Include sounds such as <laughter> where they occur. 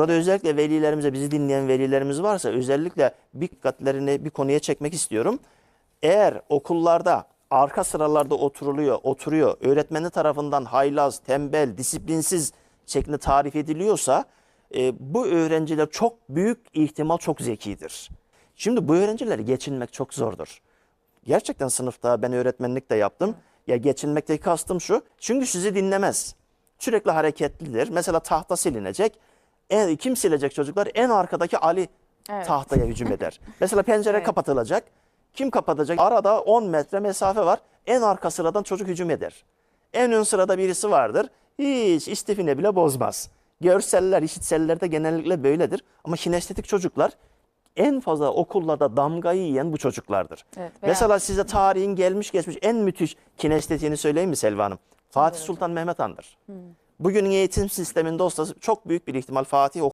Burada özellikle velilerimize, bizi dinleyen velilerimiz varsa özellikle dikkatlerini bir konuya çekmek istiyorum. Eğer okullarda arka sıralarda oturuluyor, oturuyor, öğretmeni tarafından haylaz, tembel, disiplinsiz şeklinde tarif ediliyorsa e, bu öğrenciler çok büyük ihtimal çok zekidir. Şimdi bu öğrencileri geçinmek çok zordur. Gerçekten sınıfta ben öğretmenlik de yaptım. Ya geçinmekteki kastım şu. Çünkü sizi dinlemez. Sürekli hareketlidir. Mesela tahta silinecek. En, kim silecek çocuklar? En arkadaki Ali Evet. tahtaya hücum <laughs> eder. Mesela pencere Evet. kapatılacak. Kim kapatacak? Arada 10 metre mesafe var. En arka sıradan çocuk hücum eder. En ön sırada birisi vardır. Hiç istifine bile bozmaz. Görseller, işitseller de genellikle böyledir. Ama kinestetik çocuklar en fazla okullarda damgayı yiyen bu çocuklardır. Evet, Mesela size tarihin gelmiş geçmiş en müthiş kinestetiğini söyleyeyim mi Selva Hanım? Fatih Sultan Mehmet Han'dır. Bugünün eğitim sisteminde olsa çok büyük bir ihtimal Fatih